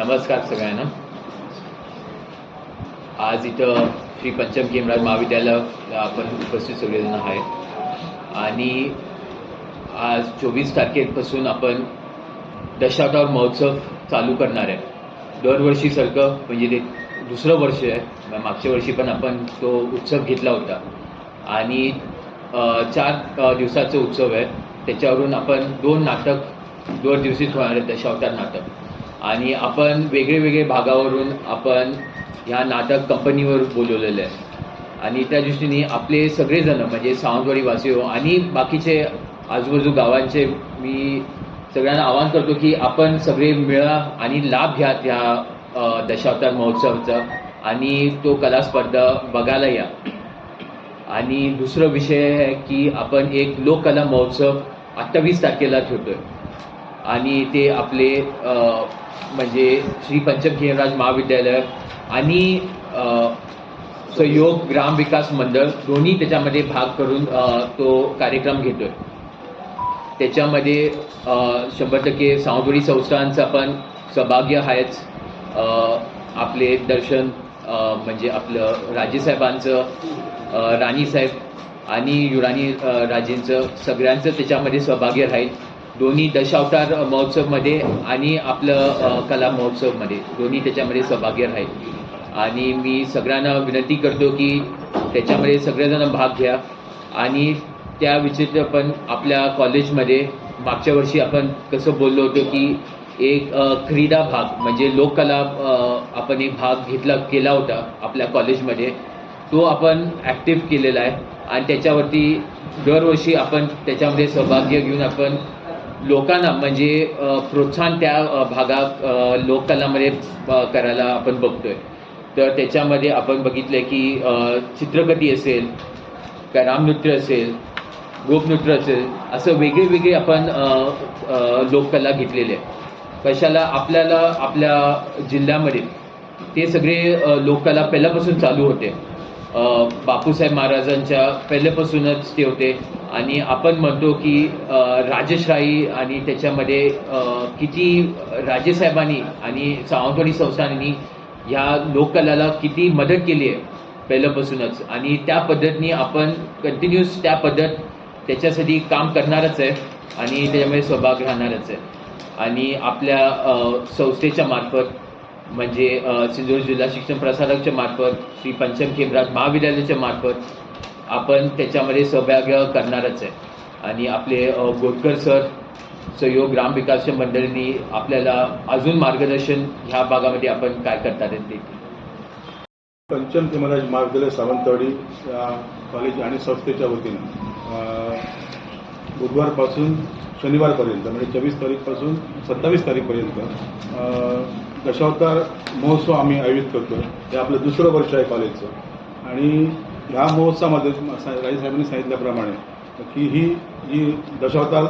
नमस्कार सगळ्यांना. आज इथं श्री पंचम खेमराज महाविद्यालय आपण उपस्थित सगळेजण आहेत. आणि आज चोवीस तारखेपासून आपण दशावतार महोत्सव चालू करणार आहे. दरवर्षीसारखं म्हणजे ते दुसरं वर्ष आहे. मागच्या वर्षी पण आपण तो उत्सव घेतला होता. आणि चार दिवसाचा उत्सव आहे. त्याच्यावरून आपण दोन नाटक दोन दिवशीच होणार आहे दशावतार नाटक. आणि आपण वेगळे वेगळे भागावरून आपण ह्या नाटक कंपनीवर बोलवलेलं आहे. आणि त्या दृष्टीने आपले सगळेजण म्हणजे सावंतवाडी हो आणि बाकीचे आजूबाजू गावांचे मी सगळ्यांना आवाहन करतो की आपण सगळे मिळा आणि लाभ घ्या त्या दशावतार महोत्सवाचा आणि तो कला स्पर्धा बघायला या. आणि दुसरं विषय आहे की आपण एक लोककला महोत्सव अठ्ठावीस तारखेला ठेवतो आहे आणि ते आपले म्हणजे श्री पंचम खेमराज महाविद्यालय आणि सहयोग ग्राम विकास मंडळ दोन्ही त्याच्यामध्ये भाग करून तो कार्यक्रम घेतोय. त्याच्यामध्ये शंभर टक्के सावंतवाडी संस्थांचा पण सौभाग्य आहेच. आपले दर्शन म्हणजे आपलं राजेसाहेबांचं राणीसाहेब आणि युराणी राजेंचं सगळ्यांचं त्याच्यामध्ये सहभाग्य राहील. दोन्ही दशावतार महोत्सवमध्ये आणि आपलं कला महोत्सवमध्ये. दोन्ही त्याच्यामध्ये सहभागी राहील आणि मी सगळ्यांना विनंती करतो की त्याच्यामध्ये सगळेजण भाग घ्या. आणि त्या विचित्र पण आपल्या कॉलेजमध्ये मागच्या वर्षी आपण कसं बोललो होतो की एक क्रीडा भाग म्हणजे लोककला आपण एक भाग घेतला केला होता आपल्या कॉलेजमध्ये. तो आपण ॲक्टिव्ह केलेला आहे. आणि त्याच्यावरती दरवर्षी आपण त्याच्यामध्ये सहभाग्य घेऊन आपण लोकांना म्हणजे प्रोत्साहन त्या भागात लोककलामध्ये करायला आपण बघतोय. तर त्याच्यामध्ये आपण बघितलं की चित्रकथी असेल का रामनृत्य असेल गोपनृत्य असेल असं वेगळे वेगळे आपण लोककला घेतलेले आहे. कशाला आपल्याला आपल्या जिल्ह्यामध्ये ते सगळे लोककला पहिल्यापासून चालू होते. बापूसाहेब महाराजांच्या पहिल्यापासूनच ते होते. आणि आपण म्हणतो की राजेशाही आणि त्याच्यामध्ये किती राजेसाहेबांनी आणि सावंतवाडी संस्थानांनी ह्या लोककलाला किती मदत केली आहे पहिल्यापासूनच. आणि त्या पद्धतीने आपण कंटिन्यूस त्या पद्धत त्याच्यासाठी काम करणारच आहे आणि त्याच्यामध्ये सहभाग राहणारच आहे. आणि आपल्या संस्थेच्या मार्फत म्हणजे सिंधुदुर्ग जिल्हा शिक्षण प्रसारकच्या मार्फत श्री पंचम खेमराज महाविद्यालयाच्या मार्फत आपण त्याच्यामध्ये सहभाग करणारच आहे. आणि आपले गोटकर सर सहयोग ग्रामविकासच्या मंडळींनी आपल्याला अजून मार्गदर्शन ह्या भागामध्ये आपण काय करतात ते. पंचम हिमराज महाविद्यालय सावंतवाडी कॉलेज आणि संस्थेच्या वतीनं. बुधवारपासून शनिवारपर्यंत म्हणजे चोवीस तारीखपासून सत्तावीस तारीखपर्यंत दशावतार महोत्सव आम्ही आयोजित करतो. हे आपलं दुसरं वर्ष आहे कॉलेजचं. आणि ह्या महोत्सवामध्ये राजेसाहेबांनी सांगितल्याप्रमाणे की ही जी दशावतार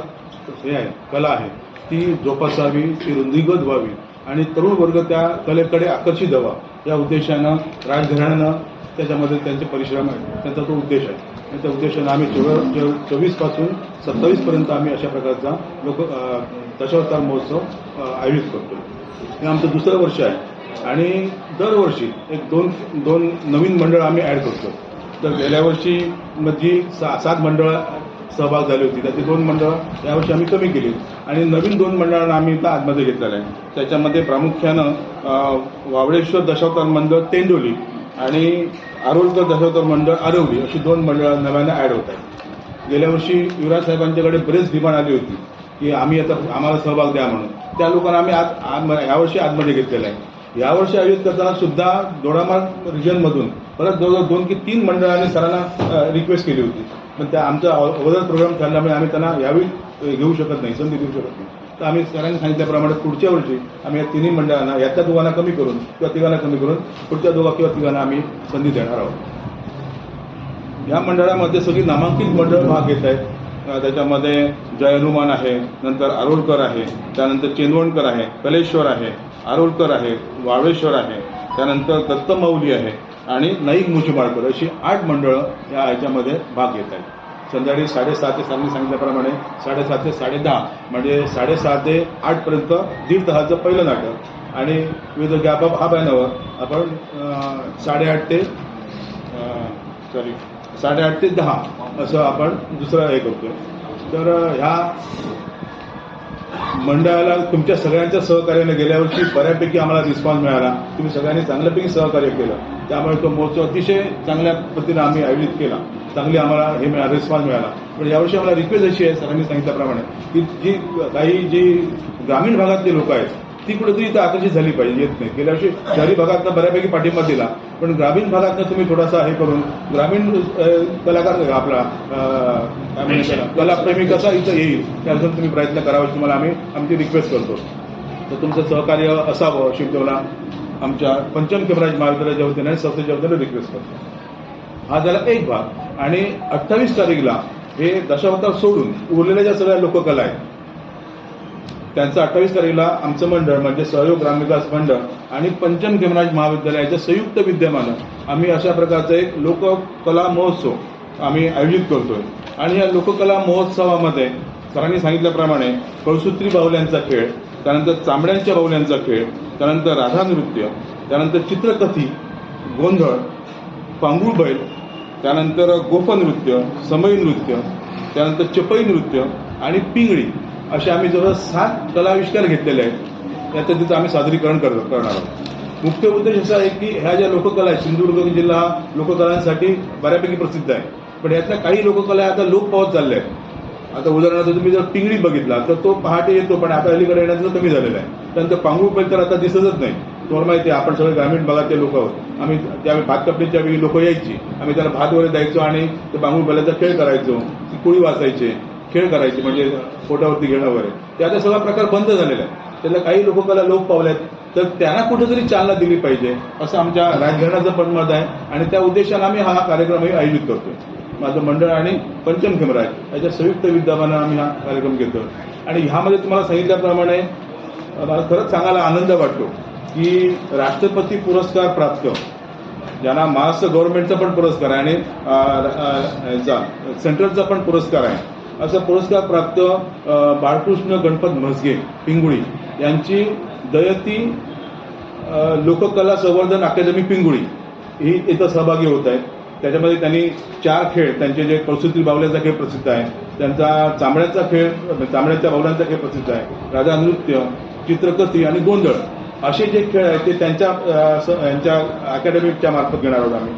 हे आहे कला आहे ती जोपासावी ती रुंदीगत व्हावी आणि तरुण वर्ग त्या कलेकडे आकर्षित व्हावा या उद्देशानं राजघराण्यानं त्याच्यामध्ये त्यांचे परिश्रम आहेत त्यांचा तो उद्देश आहे. त्या उद्देशानं आम्ही चोव चो चोवीसपासून सत्तावीसपर्यंत आम्ही अशा प्रकारचा लोक दशावतार महोत्सव आयोजित करतो. हे आमचं दुसरं वर्ष आहे. आणि दरवर्षी एक दोन दोन नवीन मंडळ आम्ही ॲड करतो. तर गेल्या वर्षी मधली सा सात मंडळं सहभाग झाली होती. त्याची दोन मंडळं यावर्षी आम्ही कमी केली. आणि नवीन दोन मंडळांना आम्ही इथं आतमध्ये घेतलेलं आहे. त्याच्यामध्ये प्रामुख्यानं वावळेश्वर दशावतार मंडळ तेंडोली आणि आरोलकर दशावतार मंडळ आरवली अशी दोन मंडळं नव्यानं ॲड होत आहेत. गेल्या वर्षी युवराज साहेबांच्याकडे बरेच डिमांड आली होती की आम्ही आता आम्हाला सहभाग द्या म्हणून. त्या लोकांना आम्ही आज आत यावर्षी आतमध्ये घेतलेला आहे. यावर्षी आयोजित करताना सुद्धा दोडामार्ग रिजनमधून परत जवळजवळ दोन की तीन मंडळांनी सरांना रिक्वेस्ट केली होती. पण त्या आमचा अगोदर प्रोग्राम ठरल्यामुळे आम्ही त्यांना यावेळी घेऊ शकत नाही संधी देऊ शकत नाही. तर आम्ही सरांनी सांगितल्याप्रमाणे पुढच्या वर्षी आम्ही या तिन्ही मंडळांना यातल्या दोघांना कमी करून किंवा तिघांना कमी करून पुढच्या दोघा किंवा तिघांना आम्ही संधी देणार आहोत. या मंडळामध्ये सगळी नामांकित मंडळ भाग घेत आहेत. त्याच्यामध्ये जय हनुमान आहे नंतर आरोलकर आहे त्यानंतर चेंदवणकर आहे कलेश्वर आहे आरोलकर आहे वाळवेश्वर आहे त्यानंतर दत्तमाऊली आहे आणि नाईक मुचीमाळकर अशी आठ मंडळं या ह्याच्यामध्ये भाग घेत आहेत. संध्याकाळी साडेसहा ते सांगली सांगितल्याप्रमाणे साडेसात ते साडेदहा म्हणजे साडेसहा ते आठपर्यंत दीड तासाचं पहिलं नाटक. आणि विविध gap of half an hour आपण साडेआठ ते सॉरी साडेआठ ते दहा असं आपण दुसरं हे करतोय. तर ह्या मंडळाला तुमच्या सगळ्यांच्या सहकार्याने गेल्या वर्षी बऱ्यापैकी आम्हाला रिस्पॉन्स मिळाला. तुम्ही सगळ्यांनी चांगल्यापैकी सहकार्य केलं. त्यामुळे तो महोत्सव अतिशय चांगल्या पद्धतीने आम्ही आयोजित केला. चांगली आम्हाला हे मिळाला रिस्पॉन्स मिळाला. पण यावर्षी आम्हाला रिक्वेस्ट अशी आहे सरांनी सांगितल्याप्रमाणे की जी काही जी ग्रामीण भागातली लोक आहेत ती कुठेतरी इथं आकर्षित झाली पाहिजे येत नाही. गेल्या वर्षी शहरी भागातनं बऱ्यापैकी पाठिंबा दिला पण ग्रामीण भागातनं तुम्ही थोडासा हे करून ग्रामीण कलाकार आपला कलाप्रेमी कसा इथं येईल त्यासाठी तुम्ही प्रयत्न करावा अशी तुम्हाला आम्ही आमची रिक्वेस्ट करतो. तर तुमचं सहकार्य असावं तुम्हाला आमच्या पंचम केमराज महाविद्यालयाच्या वतीने संस्थेच्या वतीने रिक्वेस्ट करतो. हा झाला एक भाग. आणि अठ्ठावीस तारीखला हे दशावतार सोडून उरलेल्या ज्या सगळ्या लोककला आहेत त्यांचं अठ्ठावीस तारखेला आमचं मंडळ म्हणजे सहयोग ग्रामविकास मंडळ आणि पंचम खेमराज महाविद्यालयाच्या संयुक्त विद्यमानं आम्ही अशा प्रकारचा एक लोककला महोत्सव आम्ही आयोजित करतोय. आणि या लोककला महोत्सवामध्ये सरांनी सांगितल्याप्रमाणे कळसूत्री बाहुल्यांचा खेळ त्यानंतर चांबड्यांच्या बाहुल्यांचा खेळ त्यानंतर राधा नृत्य त्यानंतर चित्रकथी गोंधळ पांगुळ बैल त्यानंतर गोपनृत्य समई नृत्य त्यानंतर चपई नृत्य आणि पिंगळी असे आम्ही जवळ सात कलाविष्कार घेतलेले आहेत. याचं तिथं आम्ही सादरीकरण कर करणार आहोत. मुख्य उद्देश असा आहे की ह्या ज्या लोककला आहेत सिंधुदुर्ग जिल्हा लोककलांसाठी बऱ्यापैकी प्रसिद्ध आहे. पण यातल्या काही लोककला आता लोप पावत चालल्या आहेत. आता उदाहरणार्थ तुम्ही जर पिंगळी बघितला तर तो पहाटे येतो पण आता अलीकडे येण्याचं कमी झालेला आहे. त्यानंतर पांगू पण तर आता दिसतच नाही. तुम्हाला माहिती आहे आपण सगळे ग्रामीण भागातले लोक आहोत. आम्ही त्यावेळी भात कपडीच्या वेळी लोक यायची. आम्ही त्याला भात वगैरे द्यायचो आणि ते बांगूळ बैलाचा खेळ करायचो ती कुळी वाचायचे. खेळ करायचे म्हणजे पोटावरती घेणं वगैरे. ते आता सगळा प्रकार बंद झालेला आहे. त्याला काही लोककला लोप पावल्यात तर त्यांना कुठेतरी चालना दिली पाहिजे असं आमच्या राजघराण्याचं पण मत आहे. आणि त्या उद्देशाने आम्ही हा कार्यक्रमही आयोजित करतोय. माझं मंडळ आणि पंचम आहे याच्या संयुक्त विद्यमानं आम्ही हा कार्यक्रम घेतो आणि ह्यामध्ये तुम्हाला सांगितल्याप्रमाणे मला खरंच सांगायला आनंद वाटतो की राष्ट्रपती पुरस्कार प्राप्त ज्यांना महाराष्ट्र गव्हर्नमेंटचा पण पुरस्कार आहे आणि याचा सेंट्रलचा पण पुरस्कार आहे. असा पुरस्कार प्राप्त बाळकृष्ण गणपत म्हसगे पिंगुळी यांची दयती लोककला संवर्धन अकादमी पिंगुळी ही इथं सहभागी होत आहे त्याच्यामध्ये त्यांनी चार खेळ त्यांचे जे कौसुत्री बावल्याचा खेळ प्रसिद्ध आहे त्यांचा चांबड्याचा खेळ चांबड्याच्या बावल्यांचा खेळ प्रसिद्ध आहे राजा नृत्य चित्रकथी आणि गोंधळ असे जे खेळ आहेत ते त्यांच्या यांच्या अकॅडमीच्या मार्फत घेणार आहोत आम्ही.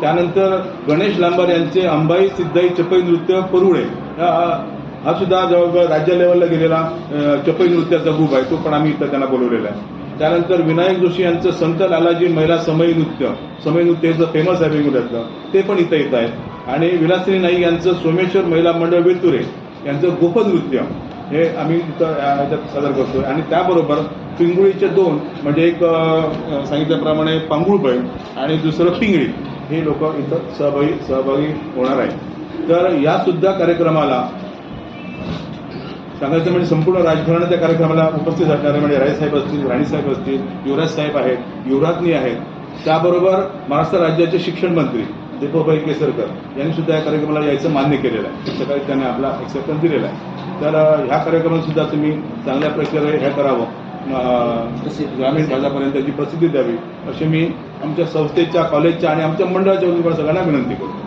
त्यानंतर गणेश लांबार यांचे अंबाई सिद्धाई चपई नृत्य परुळे हा सुद्धा जवळजवळ राज्य लेवलला गेलेला चपई नृत्याचा ग्रुप आहे तो पण आम्ही इथं त्यांना बोलवलेला आहे. त्यानंतर विनायक जोशी यांचं संत लालाजी महिला समई नृत्य समय नृत्य हे फेमस आहे वेगवेगळ्यातलं ते पण इथं येत आहे आणि विलासिनी नाईक यांचं सोमेश्वर महिला मंडळ वेतुरे यांचं गोपनृत्य हे आम्ही इथं याच्यात सादर करतो आणि त्याबरोबर पिंगुळीचे दोन म्हणजे एक सांगितल्याप्रमाणे पांगुळ आणि दुसरं पिंगळी हे लोक इथं सहभागी सहभागी होणार आहेत. तर या सुद्धा कार्यक्रमाला सांगायचं म्हणजे संपूर्ण राजघराणा त्या कार्यक्रमाला उपस्थित असणारे म्हणजे रायसाहेब असतील राणीसाहेब असतील युवराज साहेब आहेत युवराज्ञी आहेत. त्याबरोबर महाराष्ट्र राज्याचे शिक्षण मंत्री दीपकभाई केसरकर यांनी सुद्धा या कार्यक्रमाला यायचं मान्य केलेलं आहे. सकाळी त्यांनी आपला एक्सेप्टन्स दिलेला आहे. तर ह्या कार्यक्रमात सुद्धा तुम्ही चांगल्या प्रकारे हे करावं. ग्रामीण भागापर्यंत याची प्रसिद्धी द्यावी अशी मी आमच्या संस्थेच्या कॉलेजच्या आणि आमच्या मंडळाच्या सगळ्यांना विनंती करतो.